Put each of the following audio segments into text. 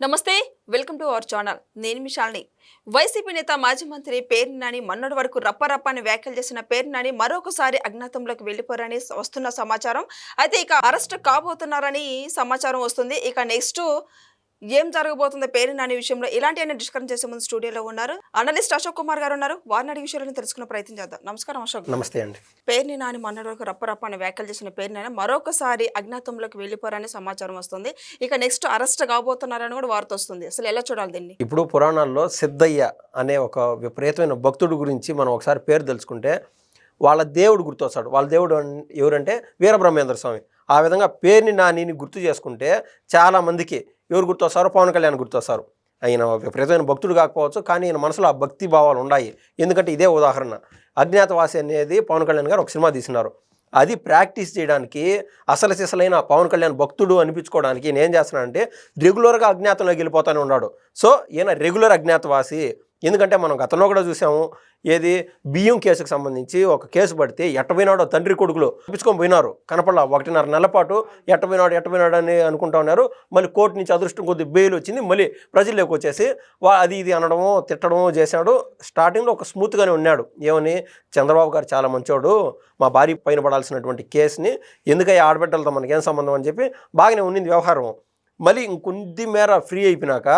నమస్తే welcome to our channel. నేను మిషాల్ని YCP నేత మాజీ మంత్రి పేర్ని నాని మొన్నటి వరకు రప్పరప్ప అని వ్యాఖ్యలు చేసిన పేర్ని నాని మరొకసారి అజ్ఞాతంలోకి వెళ్ళిపోరని వస్తున్న సమాచారం. అయితే ఇక అరెస్ట్ కాబోతున్నారని సమాచారం వస్తుంది. ఇక నెక్స్ట్ ఏం జరగబోతుందో పేరు నాని విషయంలో ఇలాంటి అన్ని డిస్కషన్ చేసే ముందు స్టూడియోలో ఉన్నారు. అనలిస్ట్ అశోక్ కుమార్ గారు ఉన్నారు. వారిని అడిగి విషయాలను తెలుసుకునే ప్రయత్నం చేద్దాం. నమస్కారం అశోక్ నమస్తే అండి. పేరుని నాని మొన్నటి వరకు రప్పరప్ప అని వ్యాఖ్యలు చేసిన పేరుని నాని మరొకసారి అజ్ఞాతంలోకి వెళ్ళిపోరని సమాచారం వస్తుంది. ఇక నెక్స్ట్ అరెస్ట్ కాబోతున్నారని కూడా వార్త వస్తుంది. అసలు ఎలా చూడాలి దీన్ని? ఇప్పుడు పురాణాల్లో సిద్ధయ్య అనే ఒక విపరీతమైన భక్తుడు గురించి మనం ఒకసారి పేరు తెలుసుకుంటే వాళ్ళ దేవుడు గుర్తొస్తాడు. వాళ్ళ దేవుడు ఎవరంటే వీరబ్రహ్మేంద్ర స్వామి. ఆ విధంగా పేరుని నానిని గుర్తు చేసుకుంటే చాలా మందికి ఎవరు గుర్తొస్తారో పవన్ కళ్యాణ్ గుర్తొస్తారు. ఆయన విపరీతమైన భక్తుడు కాకపోవచ్చు కానీ ఆయన మనసులో ఆ భక్తి భావాలు ఉన్నాయి. ఎందుకంటే ఇదే ఉదాహరణ. అజ్ఞాతవాసి అనేది పవన్ కళ్యాణ్ గారు ఒక సినిమా తీసినారు. అది ప్రాక్టీస్ చేయడానికి అసలు సిసలైన పవన్ కళ్యాణ్ భక్తుడు అనిపించుకోవడానికి నేను ఏం చేస్తున్నానంటే రెగ్యులర్గా అజ్ఞాతంలోకి వెళ్ళిపోతూనే ఉన్నాడు. సో ఈయన రెగ్యులర్ అజ్ఞాతవాసి. ఎందుకంటే మనం గతంలో కూడా చూసాము ఏది బియ్యం కేసుకు సంబంధించి ఒక కేసు పడితే ఎట్టపోయినాడో తండ్రి కొడుకులు తప్పించుకొని పోయినారు. కనపడలా ఒకటిన్నర నెల పాటు ఎట్టపోయినాడు ఎట్టపోయినాడు అని అనుకుంటా ఉన్నారు మళ్ళీ కోర్టు నుంచి అదృష్టం కొద్ది బెయిల్ వచ్చింది మళ్ళీ ప్రజల్లోకి వచ్చేసి వా అది ఇది అనడము తిట్టడము చేశాడు. స్టార్టింగ్లో ఒక స్మూత్గానే ఉన్నాడు. ఏమని? చంద్రబాబు గారు చాలా మంచోడు. మా భార్య పైన పడాల్సినటువంటి కేసుని ఎందుకయ్యా ఆడబిడ్డలతో మనకేం సంబంధం అని చెప్పి బాగానే ఉండింది వ్యవహారం. మళ్ళీ ఇంకొద్ది మేర ఫ్రీ అయిపోయినాక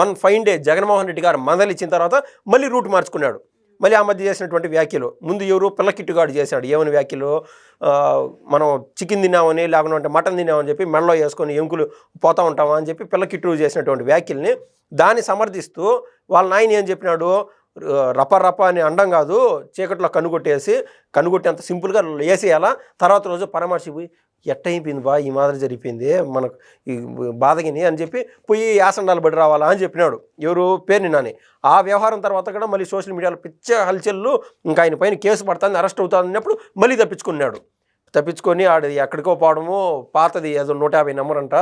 one fine day Jaganmohan Reddy garu మందలిచ్చిన తర్వాత మళ్ళీ రూట్ మార్చుకున్నాడు. మళ్ళీ ఆ మధ్య చేసినటువంటి వ్యాఖ్యలు. ముందు ఎవరు పిల్ల కిట్టుగాడు చేశాడు. ఏమని వ్యాఖ్యలు? మనం చికెన్ తిన్నామని లేకుంటే మటన్ తిన్నామని చెప్పి మెడలో వేసుకొని ఎంకులు పోతా ఉంటామా అని చెప్పి పిల్లకిట్టు చేసినటువంటి వ్యాఖ్యల్ని దాన్ని సమర్థిస్తూ వాళ్ళ నాయన ఏం చెప్పినాడు? రపరప అని అండం కాదు చీకట్లో కనుగొట్టేసి కనుగొట్టేంత సింపుల్గా వేసేయాలా? తర్వాత రోజు పరామర్శిపోయి ఎట్ట అయిపోయింది బా ఈ మాదిరి జరిగిపోయింది మనకు ఈ బాధగిని అని చెప్పి పోయి యాసండాలు బడి రావాలా అని చెప్పినాడు. ఎవరు? పేరుని నాని ఆ వ్యవహారం తర్వాత కూడా మళ్ళీ సోషల్ మీడియాలో పిచ్చ హల్చల్లు ఇంకా ఆయన పైన కేసు పడుతుంది అరెస్ట్ అవుతుంది అన్నప్పుడు మళ్ళీ తప్పించుకున్నాడు. తప్పించుకొని ఆడ ఎక్కడికో పోవడము పాతది ఏదో నూట యాభై నెంబర్ అంట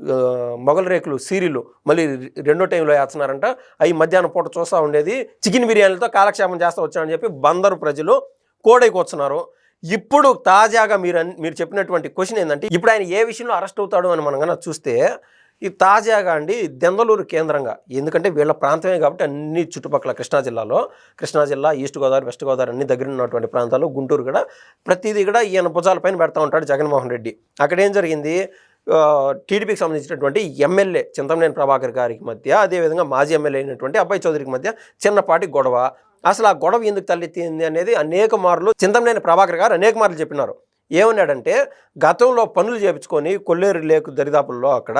ఆ, మొగల రేకులు సీరియలు మళ్ళీ రెండో టైంలో వేస్తున్నారంట. అవి మధ్యాహ్నం పూట చూస్తూ ఉండేది. చికెన్ బిర్యానీలతో కాలక్షేపం చేస్తూ వచ్చామని చెప్పి బందరు ప్రజలు కోడైకి వస్తున్నారు ఇప్పుడు తాజాగా మీరు మీరు చెప్పినటువంటి క్వశ్చన్ ఏంటంటే ఇప్పుడు ఆయన ఏ విషయంలో అరెస్ట్ అవుతాడు అని మనం కనుక చూస్తే ఈ తాజాగా అండి దెందలూరు కేంద్రంగా. ఎందుకంటే వీళ్ళ ప్రాంతమే కాబట్టి అన్ని చుట్టుపక్కల కృష్ణా జిల్లాలో కృష్ణా జిల్లా ఈస్ట్ గోదావరి వెస్ట్ గోదావరి అన్ని దగ్గర ఉన్నటువంటి ప్రాంతాలు గుంటూరు కూడా ప్రతిదీ కూడా ఈయన భుజాలపైన పెడతా ఉంటాడు జగన్మోహన్ రెడ్డి. అక్కడ ఏం జరిగింది? టీడీపీకి సంబంధించినటువంటి ఎమ్మెల్యే చింతమనేని ప్రభాకర్ గారికి మధ్య అదేవిధంగా మాజీ ఎమ్మెల్యే అయినటువంటి అబ్బాయి చౌదరికి మధ్య చిన్నపాటి గొడవ. అసలు ఆ గొడవ ఎందుకు తలెత్తింది అనేది అనేక మార్లు చింతమనేని ప్రభాకర్ గారు అనేక మార్లు చెప్పినారు. ఏమన్నాడంటే గతంలో పనులు చేపించుకొని కొల్లేరు లేకు దరిదాపుల్లో అక్కడ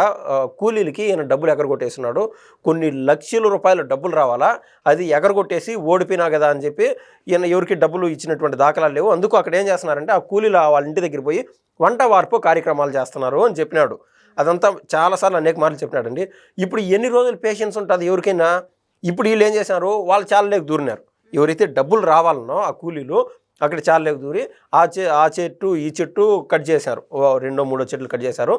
కూలీలకి ఈయన డబ్బులు ఎగరగొట్టేసినాడు. కొన్ని లక్షల రూపాయల డబ్బులు రావాలా? అది ఎగరగొట్టేసి ఓడిపోయినా కదా? అని చెప్పి ఈయన ఎవరికి డబ్బులు ఇచ్చినటువంటి దాఖలాలు లేవు. అందుకు అక్కడ ఏం చేస్తున్నారంటే ఆ కూలీలు వాళ్ళ ఇంటి దగ్గర పోయి వంట వార్పు కార్యక్రమాలు చేస్తున్నారు అని చెప్పినాడు. అదంతా చాలాసార్లు అనేక మార్లు చెప్పినాడండి. ఇప్పుడు ఎన్ని రోజులు పేషెన్స్ ఉంటుంది ఎవరికైనా? ఇప్పుడు వీళ్ళు ఏం చేశారు వాళ్ళు చాలా లేక దూరినారు. ఎవరైతే డబ్బులు రావాలనో ఆ కూలీలు అక్కడ చాలా దూరి ఆ చె ఆ చెట్టు ఈ చెట్టు కట్ చేశారు. ఓ రెండో మూడో చెట్లు కట్ చేశారు.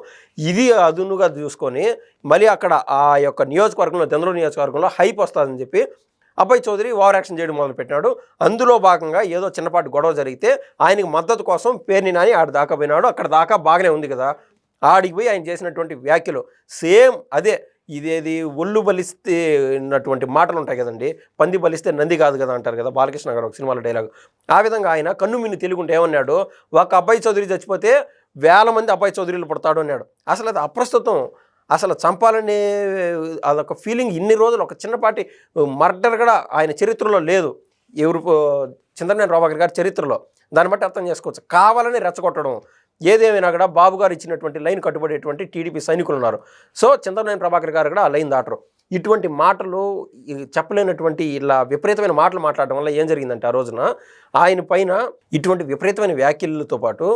ఇది అదునుగా చూసుకొని మళ్ళీ అక్కడ ఆ యొక్క నియోజకవర్గంలో చంద్రూరు నియోజకవర్గంలో హైప్ వస్తుందని చెప్పి అబ్బాయి చౌదరి ఓవర్ యాక్షన్ చేయడం మొదలుపెట్టినాడు అందులో భాగంగా ఏదో చిన్నపాటి గొడవ జరిగితే ఆయనకి మద్దతు కోసం పేర్ని నాని ఆడ దాకా పోయినాడు. అక్కడ దాకా బాగానే ఉంది కదా. ఆడికి పోయి ఆయన చేసినటువంటి వ్యాఖ్యలు సేమ్ అదే ఇదేది ఒళ్ళు బలిస్తే ఉన్నటువంటి మాటలు ఉంటాయి కదండి. పంది బలిస్తే నంది కాదు కదా అంటారు కదా బాలకృష్ణ గారు ఒక సినిమాలో డైలాగ్ ఆ విధంగా ఆయన కన్ను మిన్ను తెలుగుంటే ఏమన్నాడు? ఒక అబ్బాయి చౌదరి చచ్చిపోతే వేల మంది అబ్బాయి చౌదరిలు పడతాడు అన్నాడు. అసలు అది అప్రస్తుతం అసలు చంపాలనే అదొక ఫీలింగ్ ఇన్ని రోజులు ఒక చిన్నపాటి మర్డర్ కూడా ఆయన చరిత్రలో లేదు. ఎవరు చంద్రబాబు రావు గారి చరిత్రలో. దాన్ని బట్టి అర్థం చేసుకోవచ్చు. కావాలని రెచ్చగొట్టడం ఏదేమైనా కూడా బాబు గారు ఇచ్చినటువంటి లైన్ కట్టుబడేటువంటి టీడీపీ సైనికులు ఉన్నారు. సో చంద్రబాబు ప్రభాకర్ గారు కూడా ఆ లైన్ దాటరు. ఇటువంటి మాటలు చెప్పలేనటువంటి ఇలా విపరీతమైన మాటలు మాట్లాడడం వల్ల ఏం జరిగిందంటే ఆ రోజున ఆయన పైన ఇటువంటి విపరీతమైన వ్యాఖ్యలతో పాటు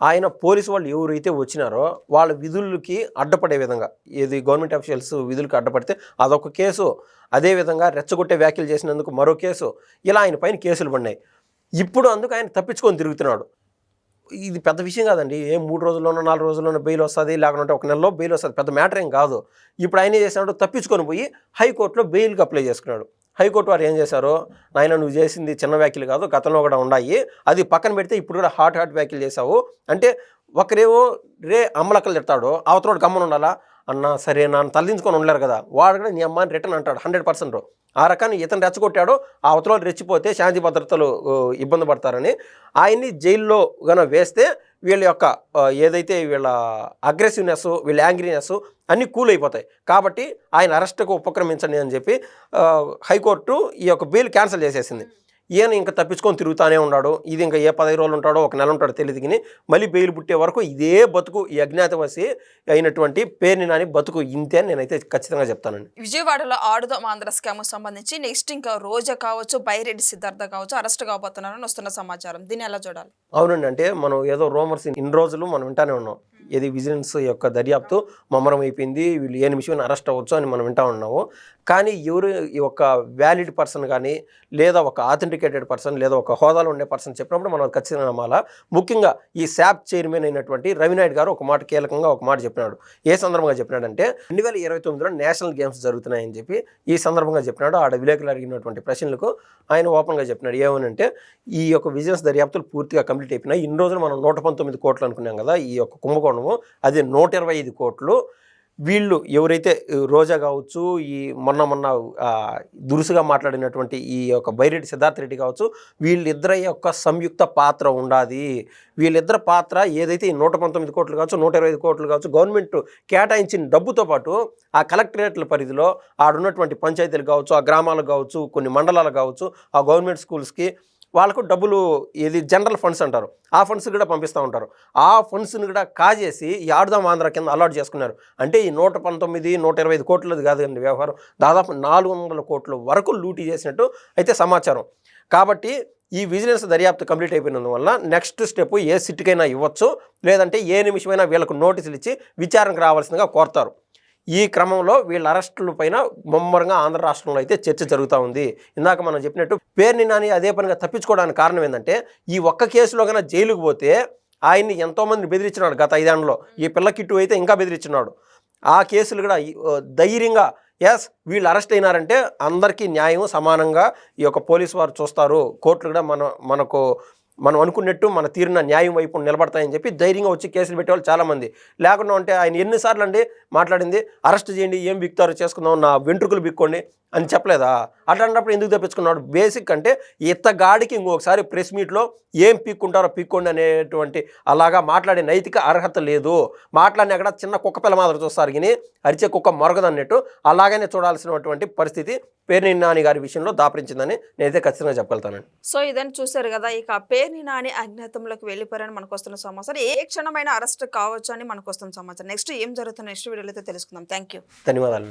ఆయన పోలీసు వాళ్ళు ఎవరైతే వచ్చినారో వాళ్ళ విధులకి అడ్డపడే విధంగా ఏది గవర్నమెంట్ అఫీషియల్స్ విధులకి అడ్డపడితే అదొక కేసు. అదేవిధంగా రెచ్చగొట్టే వ్యాఖ్యలు చేసినందుకు మరో కేసు. ఇలా ఆయన పైన కేసులు పడినాయి. ఇప్పుడు అందుకు ఆయన తప్పించుకొని తిరుగుతున్నాడు. ఇది పెద్ద విషయం కాదండి. ఏ మూడు రోజుల్లోనో నాలుగు రోజుల్లోనో బెయిల్ వస్తుంది లేకుంటే ఒక నెలలో బెయిల్ వస్తుంది. పెద్ద మ్యాటర్ ఏం కాదు. ఇప్పుడు ఆయన చేసినట్టు తప్పించుకొని పోయి హైకోర్టులో బెయిల్కి అప్లై చేసుకున్నాడు. హైకోర్టు వారు ఏం చేశారు? నాయన నువ్వు చేసింది చిన్న వ్యాఖ్యలు కాదు గతంలో కూడా ఉన్నాయి. అది పక్కన పెడితే ఇప్పుడు కూడా హాట్ హాట్ వ్యాఖ్యలు చేశావు. అంటే ఒకరేమో రే అమ్మలక్కలు తిడతాడు. అవతలోడు గమ్మన ఉండాలా అన్న సరే నన్ను తల్లించుకొని ఉండలేరు కదా. వాడు కూడా నీ అమ్మాని రిటర్న్ అంటాడు హండ్రెడ్ పర్సెంట్ ఆ రకాన్ని ఇతను రెచ్చగొట్టాడో ఆ అవతల రెచ్చిపోతే శాంతి భద్రతలు ఇబ్బంది పడతారని ఆయన్ని జైల్లో గన వేస్తే వీళ్ళ యొక్క ఏదైతే వీళ్ళ అగ్రెసివ్నెస్ వీళ్ళ యాంగ్రీనెస్ అన్నీ కూల్ అయిపోతాయి. కాబట్టి ఆయన అరెస్ట్కు ఉపక్రమించండి అని చెప్పి హైకోర్టు ఈ యొక్క బెయిల్ క్యాన్సిల్ చేసేసింది. ఈయన ఇంకా తప్పించుకొని తిరుగుతానే ఉన్నాడు. ఇది ఇంకా ఏ పదహైదు రోజులు ఉంటాడో ఒక నెల ఉంటాడో తెలియదు కానీ మళ్ళీ బెయిల్ పుట్టే వరకు ఇదే బతుకు ఈ అజ్ఞాతవాసి అయినటువంటి పేరుని నాని బతుకు ఇంతే అని నేనైతే ఖచ్చితంగా చెప్తానండి. విజయవాడలో ఆడుదాం ఆంధ్ర స్కామ్ సంబంధించి నెక్స్ట్ ఇంకా రోజా కావచ్చు బైరెడ్డి సిద్ధార్థ కావచ్చు అరెస్ట్ కాబోతున్నారని వస్తున్న సమాచారం. దీన్ని ఎలా చూడాలి? అవునండి అంటే మనం ఏదో రోమర్స్ ఇన్ని రోజులు మనం వింటానే ఉన్నాం. ఇది విజిలెన్స్ యొక్క దర్యాప్తు ముమ్మరం అయిపోయింది వీళ్ళు ఏ నిమిషం అరెస్ట్ అవ్వచ్చు అని మనం వింటా ఉన్నాము. కానీ ఎవరు ఈ ఒక వ్యాలిడ్ పర్సన్ కానీ లేదా ఒక ఆథెంటికేటెడ్ పర్సన్ లేదా ఒక హోదాలో ఉండే పర్సన్ చెప్పినప్పుడు మనం అది ఖచ్చితంగా నమ్మాలా. ముఖ్యంగా ఈ శాప్ చైర్మన్ అయినటువంటి రవినాయుడు గారు ఒక మాట కీలకంగా ఒక మాట చెప్పినాడు. ఏ సందర్భంగా చెప్పినాడంటే రెండు వేల ఇరవై తొమ్మిదిలో నేషనల్ గేమ్స్ జరుగుతున్నాయని చెప్పి ఈ సందర్భంగా చెప్పినాడు. ఆడ విలేకరులు అడిగినటువంటి ప్రశ్నలకు ఆయన ఓపెన్గా చెప్పినాడు. ఏమనంటే ఈ యొక్క విజిలెన్స్ దర్యాప్తులు పూర్తిగా కంప్లీట్ అయిపోయినాయి. ఇన్ని రోజులు మనం నూట పంతొమ్మిది కోట్లు అనుకున్నాం కదా ఈ యొక్క కుంభకోణము. అది నూట ఇరవై ఐదు కోట్లు. వీళ్ళు ఎవరైతే రోజా కావచ్చు ఈ మొన్న మొన్న దురుసుగా మాట్లాడినటువంటి ఈ యొక్క బైరెడ్డి సిద్ధార్థ రెడ్డి కావచ్చు వీళ్ళిద్దరి యొక్క సంయుక్త పాత్ర ఉండాది. వీళ్ళిద్దరి పాత్ర ఏదైతే ఈ నూట పంతొమ్మిది కోట్లు కావచ్చు నూట ఇరవై ఐదు కోట్లు కావచ్చు గవర్నమెంట్ కేటాయించిన డబ్బుతో పాటు ఆ కలెక్టరేట్ల పరిధిలో ఆడున్నటువంటి పంచాయతీలు కావచ్చు ఆ గ్రామాలు కావచ్చు కొన్ని మండలాలు కావచ్చు ఆ గవర్నమెంట్ స్కూల్స్కి వాళ్ళకు డబ్బులు ఇది జనరల్ ఫండ్స్ అంటారు. ఆ ఫండ్స్ కూడా పంపిస్తూ ఉంటారు. ఆ ఫండ్స్ని కూడా కాజేసి ఈ ఆడుదాం ఆంధ్ర కింద అలాట్ చేసుకున్నారు. అంటే ఈ నూట పంతొమ్మిది నూట ఇరవై ఐదు కోట్లది కాదండి వ్యవహారం. దాదాపు నాలుగు వందల కోట్ల వరకు లూటీ చేసినట్టు అయితే సమాచారం. కాబట్టి ఈ విజిలెన్స్ దర్యాప్తు కంప్లీట్ అయిపోయినందువల్ల నెక్స్ట్ స్టెప్ ఏ సిట్కైనా ఇవ్వచ్చు. లేదంటే ఏ నిమిషమైనా వీళ్ళకు నోటీసులు ఇచ్చి విచారణకు రావాల్సిందిగా కోరుతారు. ఈ క్రమంలో వీళ్ళ అరెస్టుల పైన ముమ్మరంగా ఆంధ్ర రాష్ట్రంలో అయితే చర్చ జరుగుతూ ఉంది. ఇందాక మనం చెప్పినట్టు పేరుని నాని అదే పనిగా తప్పించుకోవడానికి కారణం ఏంటంటే ఈ ఒక్క కేసులో కన్నా జైలుకు పోతే ఆయన్ని ఎంతోమందిని బెదిరించినాడు గత ఐదేళ్ళలో ఈ పిల్ల కిట్టు అయితే ఇంకా బెదిరించినాడు. ఆ కేసులు కూడా ధైర్యంగా ఎస్ వీళ్ళు అరెస్ట్ అయినారంటే అందరికీ న్యాయం సమానంగా ఈ యొక్క పోలీసు వారు చూస్తారు. కోర్టులు కూడా మన మనకు మనం అనుకున్నట్టు మన తీరిన న్యాయం వైపు నిలబడతాయని చెప్పి ధైర్యంగా వచ్చి కేసులు పెట్టేవాళ్ళు చాలామంది. లేకుండా ఉంటే ఆయన ఎన్నిసార్లు అండి మాట్లాడింది అరెస్ట్ చేయండి ఏం బిక్తారో చేసుకుందాం నా వెంట్రుకలు బిక్కోండి అని చెప్పలేదా? అట్లాంటప్పుడు ఎందుకు తప్పించుకున్నాడు? బేసిక్ అంటే ఇత్తగాడికి ఇంకొకసారి ప్రెస్ మీట్లో ఏం పీక్కుంటారో పీక్కోండి అనేటువంటి అలాగా మాట్లాడే నైతిక అర్హత లేదు. మాట్లాడిన అక్కడ చిన్న కుక్క పిల్ల మాదిరి చూస్తారు కానీ అరిచే కుక్క మొరగదన్నట్టు అలాగనే చూడాల్సినటువంటి పరిస్థితి పేర్ని నాని గారి విషయంలో దాపరించిందని నేనైతే ఖచ్చితంగా చెప్పగలుగుతానండి. సో ఇదని చూశారు కదా ఇక పేరుని నాని అజ్ఞాతంలోకి వెళ్ళిపోయారని మనకు వస్తున్న సమాచారం. ఏ క్షణమైన అరెస్ట్ కావచ్చు అని మనకు వస్తున్న సమాచారం. నెక్స్ట్ ఏం జరుగుతుంది నెక్స్ట్ వీడియోలో అయితే తెలుసుకుందాం. థ్యాంక్ యూ ధన్యవాదాలు.